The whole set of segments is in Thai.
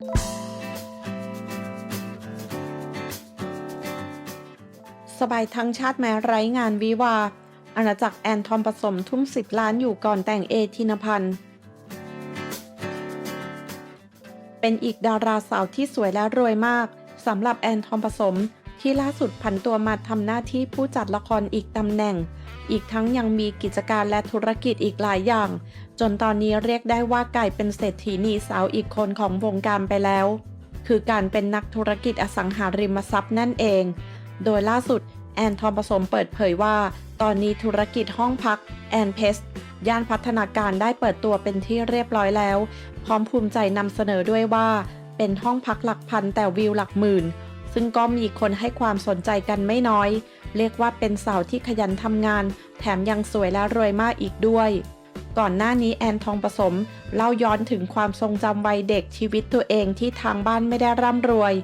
สบายทั้งชาติแม้ไร้งานวิวา อาณาจักรแอนทอมผสมทุ่มสิบล้านอยู่ก่อนแต่งเอทินพันธ์ เป็นอีกดาราสาวที่สวยและรวยมากสำหรับแอนทอมผสม ที่ล่าสุดผันตัวมาทำหน้าที่ผู้จัดละครอีกตำแหน่ง อีกทั้งยังมีกิจการและธุรกิจอีกหลายอย่าง จนตอนนี้เรียกได้ว่ากลายเป็นเศรษฐีนีสาวอีกคนของวงการไปแล้ว คือการเป็นนักธุรกิจอสังหาริมทรัพย์นั่นเอง โดยล่าสุดแอนทอมผสมเปิดเผยว่า ตอนนี้ธุรกิจห้องพักแอนเพสย่านพัฒนาการได้เปิดตัวเป็นที่เรียบร้อยแล้ว พร้อมภูมิใจนำเสนอด้วยว่า เป็นห้องพักหลักพันแต่วิวหลักหมื่น ซึ่งก็มีคนให้ความสนใจกันไม่น้อย เรียกว่าเป็นสาวที่ขยันทำงาน แถมยังสวยและรวยมากอีกด้วย ก่อนหน้านี้แอนทองผสมเล่าย้อนถึงความทรงจำวัยเด็กชีวิตตัวเองที่ทางบ้านไม่ได้ร่ำรวย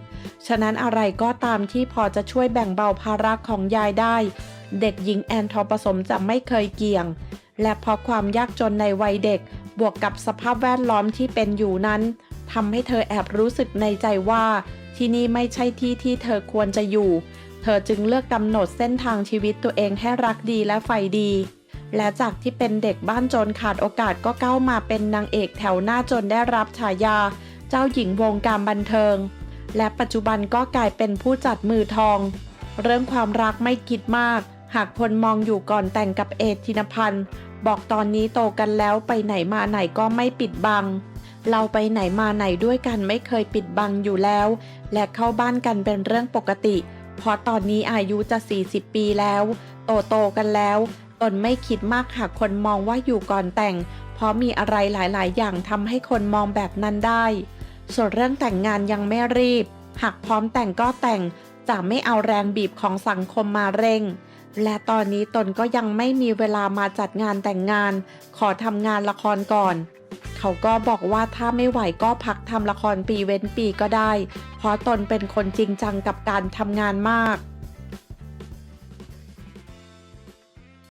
ฉะนั้นอะไรก็ตามที่พอจะช่วยแบ่งเบาภาระของยายได้ เด็กหญิงแอนทองผสมจะไม่เคยเกี่ยง และเพราะความยากจนในวัยเด็ก บวกกับสภาพแวดล้อมที่เป็นอยู่นั้นทำให้เธอแอบรู้สึกในใจว่า ที่นี่ไม่ใช่ที่ที่เธอควรจะอยู่ เธอจึงเลือกกำหนดเส้นทางชีวิตตัวเองให้รักดีและใฝ่ดี และจากที่เป็นเด็กบ้านจนขาดโอกาสก็ก้าวมาเป็นนางเอกแถวหน้าจนได้รับฉายา เจ้าหญิงวงการบันเทิง และปัจจุบันก็กลายเป็นผู้จัดมือทอง เรื่องความรักไม่คิดมาก หากพลมองอยู่ก่อนแต่งกับเอธินพันธ์บอกตอนนี้โตกันแล้วไปไหนมาไหนก็ไม่ปิดบัง เราไปไหนมาไหนด้วยกันไม่เคยปิดบังอยู่แล้ว และเข้าบ้านกันเป็นเรื่องปกติ เพราะตอนนี้อายุจะ 40 ปีแล้ว โตโตกันแล้ว ตนไม่คิดมากหากคนมองว่าอยู่ก่อนแต่ง เพราะมีอะไรหลายๆ อย่างทำให้คนมองแบบนั้นได้ ส่วนเรื่องแต่งงานยังไม่รีบ หากพร้อมแต่งก็แต่ง จะไม่เอาแรงบีบของสังคมมาเร่งและตอนนี้ตนก็ยังไม่มีเวลามาจัดงานแต่งงาน ขอทำงานละครก่อน เขาก็บอกว่าถ้าไม่ไหวก็พักทำละครปีเว้นปีก็ได้ เพราะตนเป็นคนจริงจังกับการทำงานมาก